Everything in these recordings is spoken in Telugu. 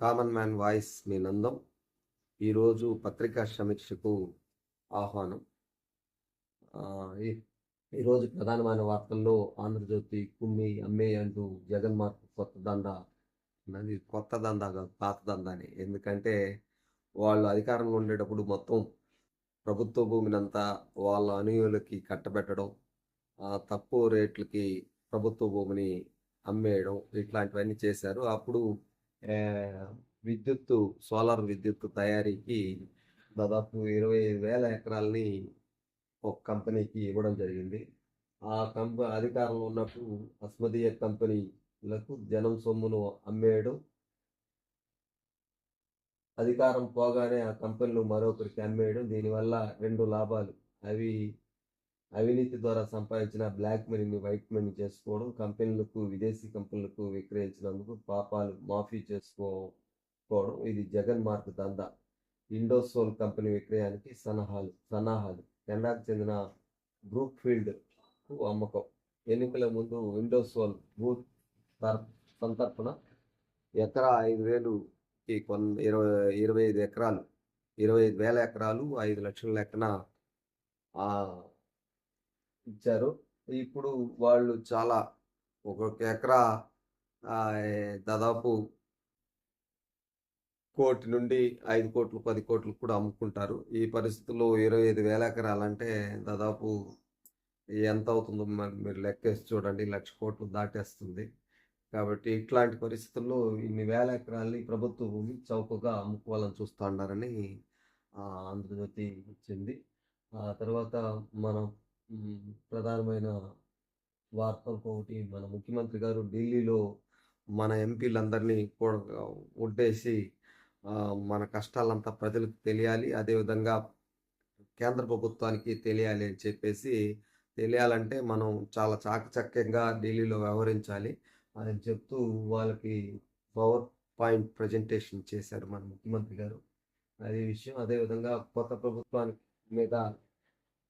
కామన్ మ్యాన్ వాయిస్ మీ నందం. ఈరోజు పత్రికా సమీక్షకు ఆహ్వానం. ఈ- ఈరోజు ప్రధానమైన వార్తల్లో ఆంధ్రజ్యోతి కుమ్మి అమ్మే అంటూ జగన్ మార్పు కొత్త దందా అన్నది కొత్త దందా కాదు పాత దందా ఎందుకంటే వాళ్ళు అధికారంలో ఉండేటప్పుడు మొత్తం ప్రభుత్వ భూమినంతా వాళ్ళ అనుయులకి కట్టబెట్టడం తక్కువ రేట్లకి ప్రభుత్వ భూమిని అమ్మేయడం ఇట్లాంటివన్నీ చేశారు. అప్పుడు విద్యుత్తు సోలార్ విద్యుత్తు తయారీకి దాదాపు ఇరవై ఐదు వేల ఎకరాలని ఒక కంపెనీకి ఇవ్వడం జరిగింది. ఆ కంప అధికారంలో ఉన్నప్పుడు అస్మదీయ కంపెనీలకు జనం సొమ్మును అమ్మేయడం అధికారం పోగానే ఆ కంపెనీలు మరొకరికి అమ్మేయడం దీనివల్ల రెండు లాభాలు. అవి అవినీతి ద్వారా సంపాదించిన బ్లాక్ మనీని వైట్ మనీ చేసుకోవడం కంపెనీలకు విదేశీ కంపెనీలకు విక్రయించినందుకు పాపాలు మాఫీ చేసుకోవడం ఇది జగన్ మార్క్ దందా. ఇండోసోల్ కంపెనీ విక్రయానికి సన్నాహాలు సన్నాహాలు. కెనడాకు చెందిన బ్రూక్ ఫీల్డ్ అమ్మకం. ఎన్నికల ముందు ఇండోసోల్ బూత్ తర- సంతర్పణ ఎకరా ఐదు వేలుకి కొన్ ఇరవై ఇరవై ఐదు ఎకరాలు ఇరవై ఐదు వేల ఎకరాలు ఐదు లక్షల లెక్కన ఇచ్చారు. ఇప్పుడు వాళ్ళు చాలా ఒక్కొక్క ఎకరా దాదాపు కోటి నుండి ఐదు కోట్లు పది కోట్లు కూడా అమ్ముకుంటారు. ఈ పరిస్థితుల్లో ఇరవై ఐదు వేల ఎకరాలంటే దాదాపు ఎంత అవుతుందో మరి మీరు లెక్కేసి చూడండి. లక్ష కోట్లు దాటేస్తుంది. కాబట్టి ఇట్లాంటి పరిస్థితుల్లో ఇన్ని వేల ఎకరాల్ని ప్రభుత్వ భూమి చౌకగా అమ్ముకోవాలని చూస్తూ ఉన్నారని ఆంధ్రజ్యోతి ఇచ్చింది. ఆ తర్వాత మనం ప్రధానమైన వార్తలు ఒకటి మన ముఖ్యమంత్రి గారు ఢిల్లీలో మన ఎంపీలందరినీ కూడా ఒడ్డేసి మన కష్టాలంతా ప్రజలకు తెలియాలి. అదేవిధంగా కేంద్ర ప్రభుత్వానికి తెలియాలి అని చెప్పేసి తెలియాలంటే మనం చాలా చాకచక్యంగా ఢిల్లీలో వ్యవహరించాలి అని చెప్తూ వాళ్ళకి పవర్ పాయింట్ ప్రజెంటేషన్ చేశారు మన ముఖ్యమంత్రి గారు. అదే విషయం అదేవిధంగా కొత్త ప్రభుత్వానికి మీద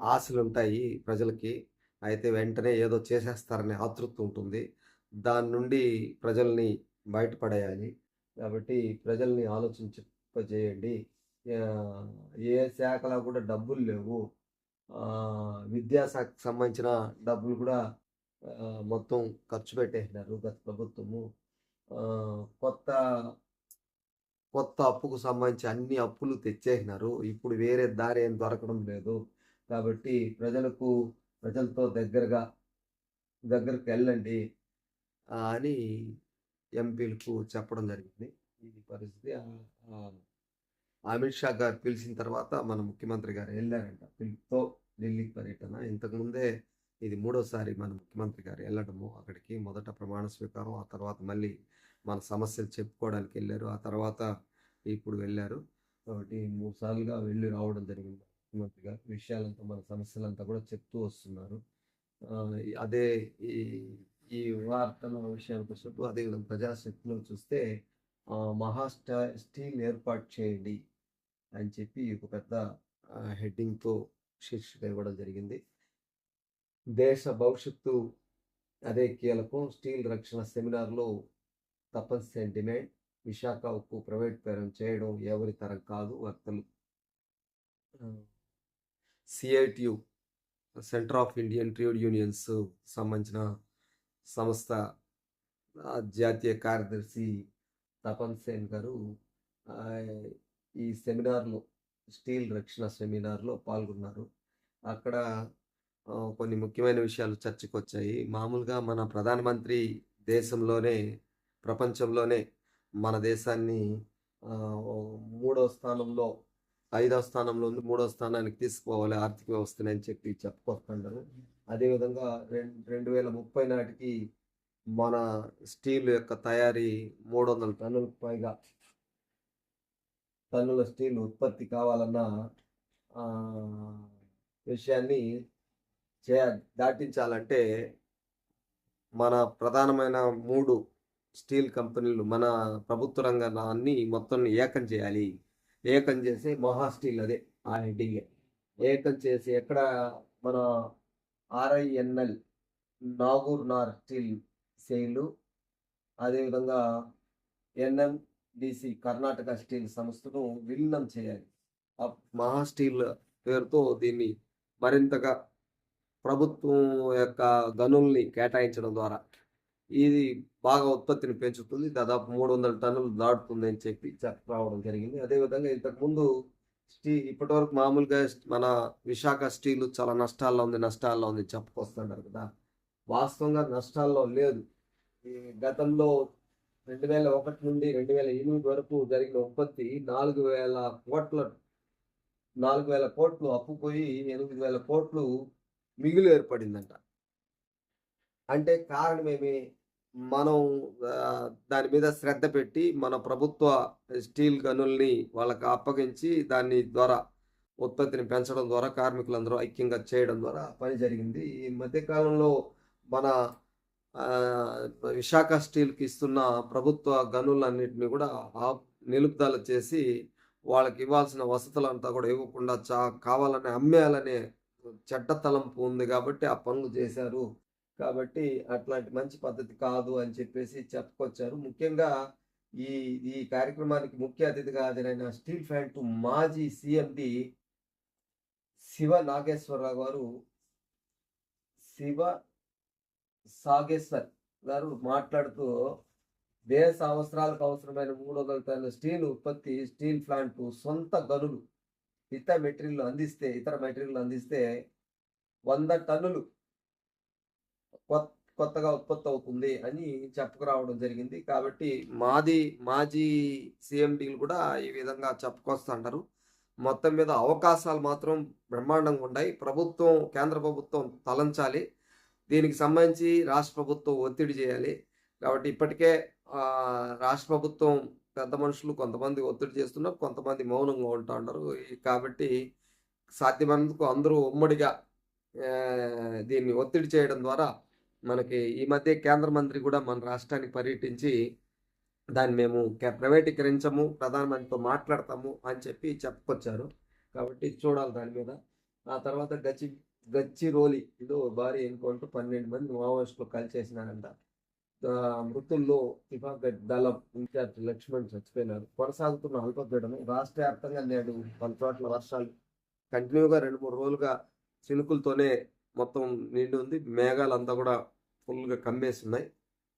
ఆశలు ఉంటాయి ప్రజలకి. అయితే వెంటనే ఏదో చేసేస్తారనే ఆతృత్వం ఉంటుంది. దాని నుండి ప్రజల్ని బయటపడేయాలి. కాబట్టి ప్రజల్ని ఆలోచించేయండి ఏ శాఖలో కూడా డబ్బులు లేవు. విద్యాశాఖకు సంబంధించిన డబ్బులు కూడా మొత్తం ఖర్చు పెట్టేసినారు గత ప్రభుత్వము. కొత్త కొత్త అప్పుకు సంబంధించి అన్ని అప్పులు తెచ్చేసినారు. ఇప్పుడు వేరే దారి ఏం దొరకడం లేదు. కాబట్టి ప్రజలకు ప్రజలతో దగ్గరగా దగ్గరికి వెళ్ళండి అని ఎంపీలకు చెప్పడం జరిగింది. ఇది పరిస్థితి అమిత్ షా గారు పిలిచిన తర్వాత మన ముఖ్యమంత్రి గారు వెళ్ళారంట. పిలుపుతో ఢిల్లీ పర్యటన. ఇంతకుముందే ఇది మూడోసారి మన ముఖ్యమంత్రి గారు వెళ్ళడము. అక్కడికి మొదట ప్రమాణ స్వీకారం ఆ తర్వాత మళ్ళీ మన సమస్యలు చెప్పుకోవడానికి వెళ్ళారు. ఆ తర్వాత ఇప్పుడు వెళ్ళారు. కాబట్టి మూడు సార్లుగా వెళ్ళి రావడం జరిగింది. ముఖ్యమంత్రి విషయాలంతా మన సమస్యలంతా కూడా చెప్తూ వస్తున్నారు. అదే ఈ ఈ వార్తల విషయానికి వచ్చినప్పుడు అదేవిధంగా ప్రజాశక్తిలో చూస్తే ఆ, మహా స్టా స్టీల్ ఏర్పాటు చేయండి అని చెప్పి ఒక పెద్ద హెడ్డింగ్తో శీర్షిక ఇవ్వడం జరిగింది. దేశ భవిష్యత్తు అదే కీలకం. స్టీల్ రక్షణ సెమినార్లో తప్పనిసరి డిమాండ్. విశాఖ ఉక్కు ప్రైవేట్ పేరం చేయడం ఎవరి తరం కాదు వక్తలు. CITU centre of Indian trade unions సంబంధించిన సంస్థ జాతీయ కార్యదర్శి తపన్ సేన్ గారు ఈ సెమినార్లో స్టీల్ రక్షణ సెమినార్లో పాల్గొన్నారు. అక్కడ కొన్ని ముఖ్యమైన విషయాలు చర్చకు వచ్చాయి మామూలుగా మన ప్రధానమంత్రి దేశంలోనే ప్రపంచంలోనే మన దేశాన్ని మూడో స్థానంలో ఐదవ స్థానంలో ఉంది మూడో స్థానానికి తీసుకుపోవాలి ఆర్థిక వ్యవస్థని అని చెప్పి చెప్పుకొస్తున్నారు అదేవిధంగా రెండు రెండు వేల ముప్పై నాటికి మన స్టీల్ యొక్క తయారీ మూడు వందల టన్నులకు పైగా టన్నుల స్టీల్ ఉత్పత్తి కావాలన్న విషయాన్ని చే దాటించాలంటే మన ప్రధానమైన మూడు స్టీల్ కంపెనీలు మన ప్రభుత్వ రంగాన్ని మొత్తం ఏకం చేయాలి. ఏకం చేసి మహా స్టీల్ అదే ఆ హెడ్డింగ్. ఏకం చేసి ఎక్కడ మన ఆర్ఐఎన్ఎల్ నాగూర్ నార్ స్టీల్ సెయిలు అదేవిధంగా ఎన్ఎండిసి కర్ణాటక స్టీల్ సంస్థను విలీనం చేయాలి. ఆ మహా స్టీల్ పేరుతో దీన్ని మరింతగా ప్రభుత్వం యొక్క గనుల్ని కేటాయించడం ద్వారా. ఇది బాగా ఉత్పత్తిని పెంచుతుంది. దాదాపు మూడు వందల టన్నులు దాటుతుంది అని చెప్పి రావడం జరిగింది. అదేవిధంగా ఇంతకుముందు స్టీ ఇప్పటివరకు మామూలుగా మన విశాఖ స్టీల్ చాలా నష్టాల్లో ఉంది నష్టాల్లో ఉంది చెప్పుకొస్తున్నారు కదా. వాస్తవంగా నష్టాల్లో లేదు. ఈ గతంలో రెండు వేల ఒకటి నుండి రెండు వేల ఎనిమిది వరకు జరిగిన ఉత్పత్తి నాలుగు వేల కోట్ల నాలుగు వేల కోట్లు అప్పుపోయి ఎనిమిది వేల కోట్లు మిగులు ఏర్పడిందంట. అంటే కారణమేమి మనం దాని మీద శ్రద్ధ పెట్టి మన ప్రభుత్వ స్టీల్ గనుల్ని వాళ్ళకి అప్పగించి దాని ద్వారా ఉత్పత్తిని పెంచడం ద్వారా కార్మికులందరూ ఐక్యంగా చేయడం ద్వారా పని జరిగింది. ఈ మధ్యకాలంలో మన విశాఖ స్టీల్కి ఇస్తున్న ప్రభుత్వ గనులన్నింటినీ కూడా నిలుపుదల చేసి వాళ్ళకి ఇవ్వాల్సిన వసతులంతా కూడా ఇవ్వకుండా చా కావాలని అమ్మేయాలనే చెడ్డ తలంపు ఉంది కాబట్టి ఆ పనులు చేశారు. కాబట్టి అట్లాంటి మంచి పద్ధతి కాదు అని చెప్పేసి చెప్పుకొచ్చారు. ముఖ్యంగా ఈ ఈ కార్యక్రమానికి ముఖ్య అతిథిగా హాజరైన స్టీల్ ప్లాంట్ మాజీ సిఎండి శివ నాగేశ్వరరావు గారు శివ సాగేశ్వర్ గారు మాట్లాడుతూ దేశ అవసరాలకు అవసరమైన మూడు వందల టన్నుల స్టీల్ ఉత్పత్తి స్టీల్ ప్లాంట్ సొంత గనులు ఇతర మెటీరియల్ అందిస్తే ఇతర మెటీరియల్ అందిస్తే వంద టన్నులు కొత్తగా ఉత్పత్తి అవుతుంది అని చెప్పుకురావడం జరిగింది. కాబట్టి మాది మాజీ సీఎండీలు కూడా ఈ విధంగా చెప్పుకొస్తుంటారు. మొత్తం మీద అవకాశాలు మాత్రం బ్రహ్మాండంగా ఉన్నాయి. ప్రభుత్వం కేంద్ర ప్రభుత్వం తలంచాలి. దీనికి సంబంధించి రాష్ట్ర ప్రభుత్వం ఒత్తిడి చేయాలి. కాబట్టి ఇప్పటికే రాష్ట్ర ప్రభుత్వం పెద్ద మనుషులు కొంతమంది ఒత్తిడి చేస్తున్నారు కొంతమంది మౌనంగా ఉంటా ఉన్నారు కాబట్టి సాధ్యమైనందుకు అందరూ ఉమ్మడిగా దీన్ని ఒత్తిడి చేయడం ద్వారా మనకి ఈ మధ్య కేంద్ర మంత్రి కూడా మన రాష్ట్రానికి పర్యటించి దాన్ని మేము ప్రైవేటీకరించము ప్రధానమంత్రితో మాట్లాడతాము అని చెప్పి చెప్పుకొచ్చారు. కాబట్టి చూడాలి దాని మీద. ఆ తర్వాత గచ్చి గచ్చిరోలి ఇదో భారీ ఎన్కౌంటర్ పన్నెండు మంది మావోయిస్టులు కలిసేసినారంట. మృతుల్లో విభాగ దళం ఇన్ఛార్జ్ లక్ష్మణ్ చచ్చిపోయినారు. కొనసాగుతున్న అల్పపీడనం రాష్ట్ర వ్యాప్తంగా నేడు పలు చోట్ల వర్షాలు కంటిన్యూగా రెండు మూడు రోజులుగా చినుకులతోనే మొత్తం నిండి ఉంది మేఘాలంతా కూడా ఫుల్గా కమ్మేసి ఉన్నాయి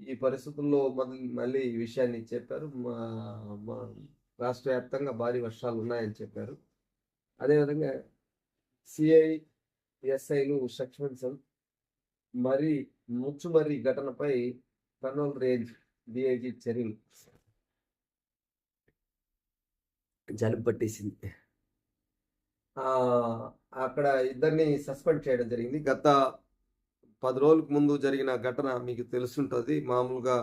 ఈ పరిస్థితుల్లో మళ్ళీ మళ్ళీ ఈ విషయాన్ని చెప్పారు. మా మా రాష్ట్ర వ్యాప్తంగా భారీ వర్షాలు ఉన్నాయని చెప్పారు. అదేవిధంగా సిఐ ఎస్ఐలు సెక్షన్స్ మరి ముచ్చుమర్రి ఘటనపై కర్నూలు రేంజ్ డిఐజీ చర్యలు జలుబు పట్టేసింది అక్కడ ఇద్దరిని సస్పెండ్ చేయడం జరిగింది. గత పది రోజులకు ముందు జరిగిన ఘటన మీకు తెలుసుంటుంది. మామూలుగా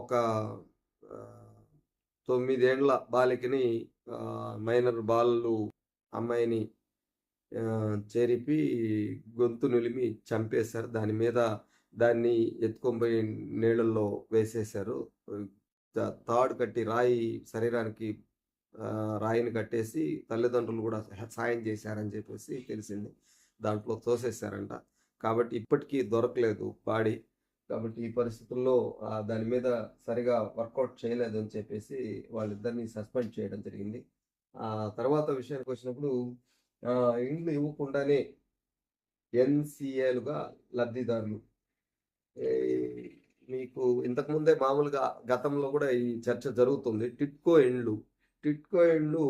ఒక తొమ్మిదేండ్ల బాలికని మైనర్ బాలు అమ్మాయిని చేరిపి గొంతు నులిమి చంపేశారు. దాని మీద దాన్ని ఎత్తుకొని పోయి నీళ్ళల్లో వేసేశారు. తాడు కట్టి రాయి శరీరానికి రాయిని కట్టేసి తల్లిదండ్రులు కూడా సాయం చేశారని చెప్పేసి తెలిసింది. దాంట్లో తోసేశారంట. కాబట్టి ఇప్పటికీ దొరకలేదు బాడీ కాబట్టి ఈ పరిస్థితుల్లో దాని మీద సరిగా వర్కౌట్ చేయలేదు అని చెప్పేసి వాళ్ళిద్దరిని సస్పెండ్ చేయడం జరిగింది. ఆ తర్వాత విషయానికి వచ్చినప్పుడు ఇండ్లు ఇవ్వకుండానే ఎన్సిఏలుగా లబ్ధిదారులు. మీకు ఇంతకుముందే మామూలుగా గతంలో కూడా ఈ చర్చ జరుగుతుంది. టిట్కో ఇండ్లు. టిట్కో ఇండ్లు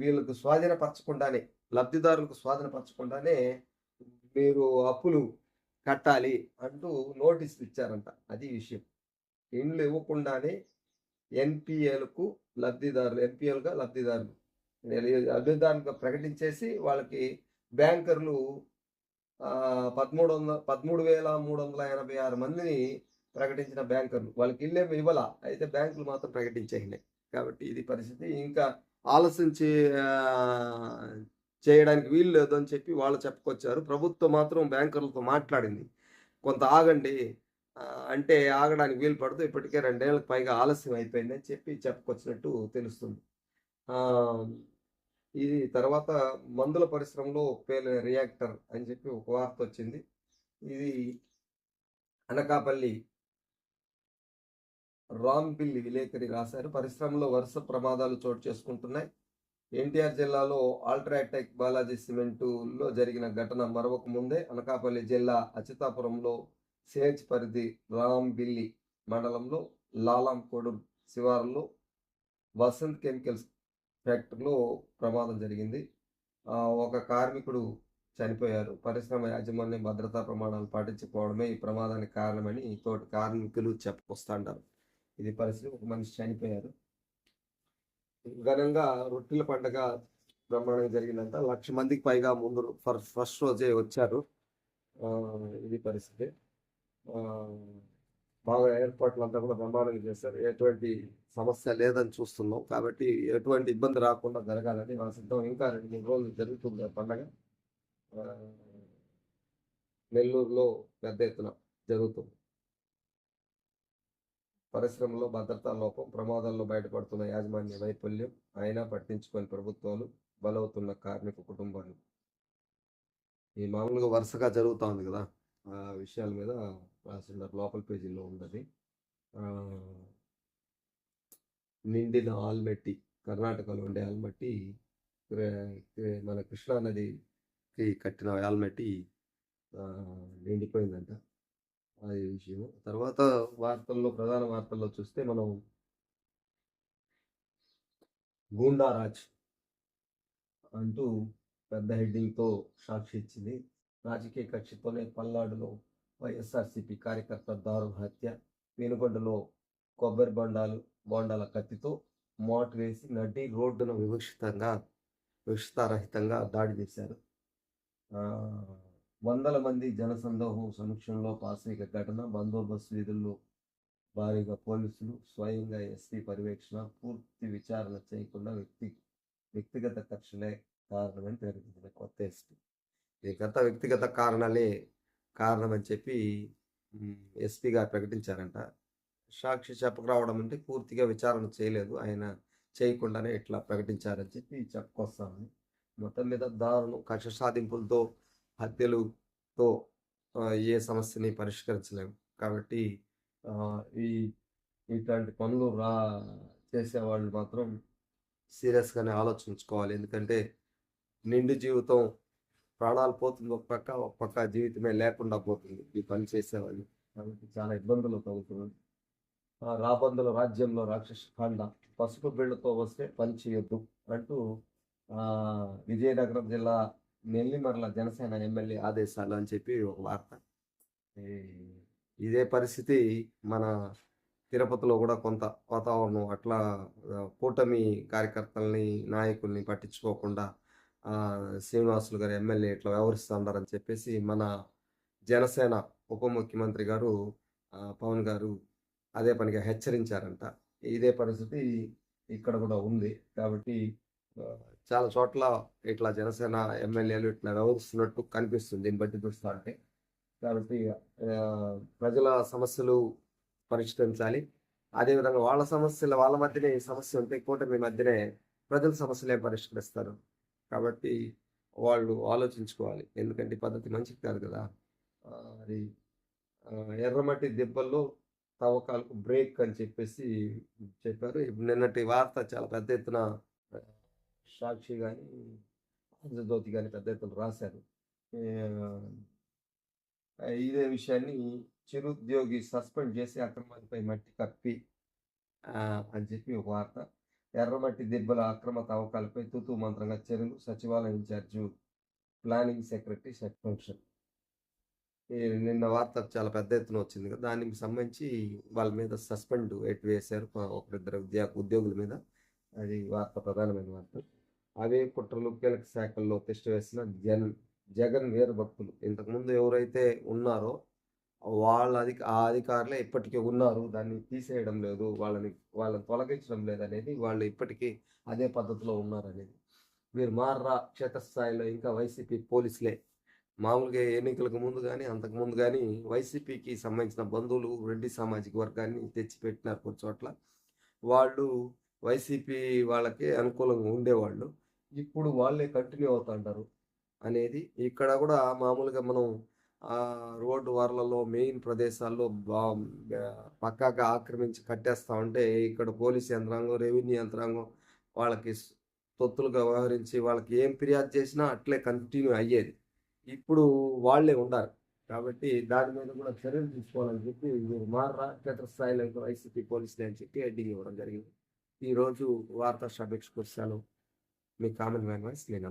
వీళ్ళకు స్వాధీనపరచకుండానే లబ్ధిదారులకు స్వాధీనపరచకుండానే మీరు అప్పులు కట్టాలి అంటూ నోటీసులు ఇచ్చారంట. అది విషయం. ఇండ్లు ఇవ్వకుండానే ఎన్పిఎలకు లబ్ధిదారులు ఎన్పిఎల్గా లబ్ధిదారులు. లబ్ధిదారులుగా ప్రకటించేసి వాళ్ళకి బ్యాంకర్లు పదమూడు వందల పదమూడు వేల మూడు వందల ఎనభై ఆరు మందిని ప్రకటించిన బ్యాంకర్లు. వాళ్ళకి ఇల్లేమి ఇవ్వాల? అయితే బ్యాంకులు మాత్రం ప్రకటించేసినాయి కాబట్టి ఇది పరిస్థితి. ఇంకా ఆలస్యం చే చేయడానికి వీలు లేదు అని చెప్పి వాళ్ళు చెప్పుకొచ్చారు. ప్రభుత్వం మాత్రం బ్యాంకర్లతో మాట్లాడింది. కొంత ఆగండి అంటే ఆగడానికి వీలు పడుతూ ఇప్పటికే రెండేళ్ళకి పైగా ఆలస్యం అయిపోయింది అని చెప్పి చెప్పుకొచ్చినట్టు తెలుస్తుంది. ఇది తర్వాత మందుల పరిశ్రమలో పేలిన రియాక్టర్ అని చెప్పి ఒక వార్త వచ్చింది. ఇది అనకాపల్లి రామ్ విలేకరి రాశారు. పరిశ్రమలో వరుస ప్రమాదాలు చోటు చేసుకుంటున్నాయి. ఎన్టీఆర్ జిల్లాలో ఆల్ట్రాటెక్ బాలాజీ సిమెంటులో జరిగిన ఘటన మరొక ముందే అనకాపల్లి జిల్లా అచితాపురంలో సేజ్ పరిధి రాంబిల్లి మండలంలో లాలంకోడు శివారులో వసంత్ కెమికల్స్ ఫ్యాక్టరీలో ప్రమాదం జరిగింది. ఒక కార్మికుడు చనిపోయారు. పరిశ్రమ యాజమాన్యం భద్రతా ప్రమాణాలు పాటించకపోవడమే ఈ ప్రమాదానికి కారణమని తోటి కార్మికులు చెప్పుకొస్తుంటారు ఇది పరిస్థితి. ఒక మనిషి చనిపోయారు. ఘనంగా రొట్టెల పండగ బ్రహ్మాండంగా జరిగిందంట. లక్ష మందికి పైగా ముందు ఫస్ట్ ఫస్ట్ రోజే వచ్చారు. ఇది పరిస్థితి. బాగా ఏర్పాట్లు అంతా కూడా బ్రహ్మాండంగా చేశారు. ఎటువంటి సమస్య లేదని చూస్తున్నాం. కాబట్టి ఎటువంటి ఇబ్బంది రాకుండా జరగాలని మన సిద్ధం. ఇంకా రెండు మూడు రోజులు జరుగుతుంది ఆ పండగ. నెల్లూరులో పెద్ద ఎత్తున జరుగుతుంది. పరిశ్రమలో భద్రతా లోపం ప్రమాదాల్లో బయటపడుతున్న యాజమాన్య వైఫల్యం అయినా పట్టించుకొని ప్రభుత్వాలు బలవుతున్న కార్మిక కుటుంబాలు. ఈ మామూలుగా వరుసగా జరుగుతూ ఉంది కదా ఆ విషయాల మీద రాస్తున్నారు లోపల పేజీలో ఉన్నది. నిండిన ఆల్మట్టి కర్ణాటకలో ఉండే ఆల్మట్టి మన కృష్ణా నదికి కట్టిన ఆల్మట్టి నిండిపోయిందంట. అది విషయం తర్వాత వార్తల్లో ప్రధాన వార్తల్లో చూస్తే మనం గూండారాజ్ అంటూ పెద్ద హెడ్డింగ్తో సాక్షి ఇచ్చింది. రాజకీయ కక్షతోనే పల్నాడులో వైఎస్ఆర్సీపీ కార్యకర్త దారుణ హత్య వెనుగొండలో కొబ్బరి బొండాలు బొండాల కత్తితో మోట్ వేసి నడి రోడ్డును వివక్షితంగా వివక్షితారహితంగా దాడి చేశారు. వందల మంది జనసందోహం సమక్షంలో పాశ్విక ఘటన బందోబస్తు విధుల్లో భారీగా పోలీసులు స్వయంగా ఎస్పీ పర్యవేక్షణ పూర్తి విచారణ చేయకుండా వ్యక్తి వ్యక్తిగత కక్షలే కారణమని తెలిపింది కొత్త ఎస్పీ. ఈ గత వ్యక్తిగత కారణాలే కారణమని చెప్పి ఎస్పీ గారు ప్రకటించారంట. సాక్షి చెప్పకరావడం అంటే పూర్తిగా విచారణ చేయలేదు. ఆయన చేయకుండానే ఇట్లా ప్రకటించారని చెప్పి చెప్పుకొస్తామని మొత్తం మీద దారుణం కక్ష సాధింపులతో హత్యలుతో ఏ సమస్యని పరిష్కరించలేము. కాబట్టి ఈ ఇట్లాంటి పనులు రా చేసేవాళ్ళు మాత్రం సీరియస్గానే ఆలోచించుకోవాలి. ఎందుకంటే నిండు జీవితం ప్రాణాలు పోతుంది ఒక పక్క ఒక పక్క జీవితమే లేకుండా పోతుంది. ఈ పని చేసేవాళ్ళు. కాబట్టి చాలా ఇబ్బందులు తగ్గుతుంది రాబందుల రాజ్యంలో రాక్షస కాండ పసుపు బిళ్ళతో వస్తే పని చేయొద్దు అంటూ విజయనగరం జిల్లా నెల్లిమర్ల జనసేన ఎమ్మెల్యే ఆదేశాలు అని చెప్పి ఒక వార్త. ఇదే పరిస్థితి మన తిరుపతిలో కూడా కొంత వాతావరణం అట్లా కూటమి కార్యకర్తల్ని నాయకుల్ని పట్టించుకోకుండా శ్రీనివాసులు గారు ఎమ్మెల్యే ఇట్లా వ్యవహరిస్తున్నారని చెప్పేసి మన జనసేన ఉప ముఖ్యమంత్రి గారు పవన్ గారు అదే పనిగా హెచ్చరించారంట. ఇదే పరిస్థితి ఇక్కడ కూడా ఉంది కాబట్టి చాలా చోట్ల ఇట్లా జనసేన ఎమ్మెల్యేలు ఇట్లా వ్యవహరిస్తున్నట్టు కనిపిస్తుంది. దీన్ని బట్టి చూస్తా అంటే కాబట్టి ప్రజల సమస్యలు పరిష్కరించాలి. అదేవిధంగా వాళ్ళ సమస్యలు వాళ్ళ మధ్యనే సమస్య ఉంటే కూటమి మధ్యనే ప్రజల సమస్యలే పరిష్కరిస్తారు. కాబట్టి వాళ్ళు ఆలోచించుకోవాలి. ఎందుకంటే పద్ధతి మంచిది కాదు కదా. అది ఎర్రమట్టి దెబ్బల్లో తవ్వకాలకు బ్రేక్ అని చెప్పేసి చెప్పారు. నిన్నటి వార్త చాలా పెద్ద ఎత్తున సాక్షి కానీ ఆంధ్రజ్యోతి కానీ పెద్ద ఎత్తున రాశారు. ఇదే విషయాన్ని చిరుద్యోగి సస్పెండ్ చేసి అక్రమాలపై మట్టి కప్పి అని చెప్పి ఒక వార్త. ఎర్రమట్టి దిబ్బల అక్రమ తవ్వకాలపై తుతు మంత్రంగా చర్యలు సచివాలయం ఇన్ఛార్జు ప్లానింగ్ సెక్రటరీ సస్పెన్షన్ ఈ నిన్న వార్త చాలా పెద్ద ఎత్తున వచ్చింది. కదా దానికి సంబంధించి వాళ్ళ మీద సస్పెండ్ ఎటు వేశారు ఒకరిద్దరు ఉద్యోగ ఉద్యోగుల మీద. అది వార్త ప్రధానమైన వార్త. అవే కుట్రలు కీలక శాఖల్లో తిష్ట వేసిన జన్ జగన్ వీర భక్తులు. ఇంతకుముందు ఎవరైతే ఉన్నారో వాళ్ళ అధిక ఆ అధికారులే ఇప్పటికీ ఉన్నారు. దాన్ని తీసేయడం లేదు. వాళ్ళని వాళ్ళని తొలగించడం లేదు అనేది వాళ్ళు ఇప్పటికీ అదే పద్ధతిలో ఉన్నారనేది. వీరు మార్రా క్షేత్రస్థాయిలో ఇంకా వైసీపీ పోలీసులే. మామూలుగా ఎన్నికలకు ముందు కానీ అంతకుముందు కానీ వైసీపీకి సంబంధించిన బంధువులు రెడ్డి సామాజిక వర్గాన్ని తెచ్చిపెట్టినారు కొన్ని చోట్ల వాళ్ళు వైసీపీ వాళ్ళకి అనుకూలంగా ఉండేవాళ్ళు. ఇప్పుడు వాళ్ళే కంటిన్యూ అవుతుంటారు అనేది ఇక్కడ కూడా మామూలుగా మనం ఆ రోడ్డు వార్లలో మెయిన్ ప్రదేశాల్లో బా పక్కాగా ఆక్రమించి కట్టేస్తా ఉంటే ఇక్కడ పోలీస్ యంత్రాంగం రెవెన్యూ యంత్రాంగం వాళ్ళకి తొత్తులుగా వ్యవహరించి వాళ్ళకి ఏం ఫిర్యాదు చేసినా అట్లే కంటిన్యూ అయ్యేది. ఇప్పుడు వాళ్ళే ఉండాలి. కాబట్టి దాని మీద కూడా చర్యలు తీసుకోవాలని చెప్పి మీరు మారా క్షేత్రస్థాయిలో వైసీపీ పోలీసులు అని చెప్పి హెడ్డింగ్ ఇవ్వడం జరిగింది. ఈరోజు వార్తా సమీక్షకు సెలవు మీ కామన్ మ్యాన్ వాయిస్ నేను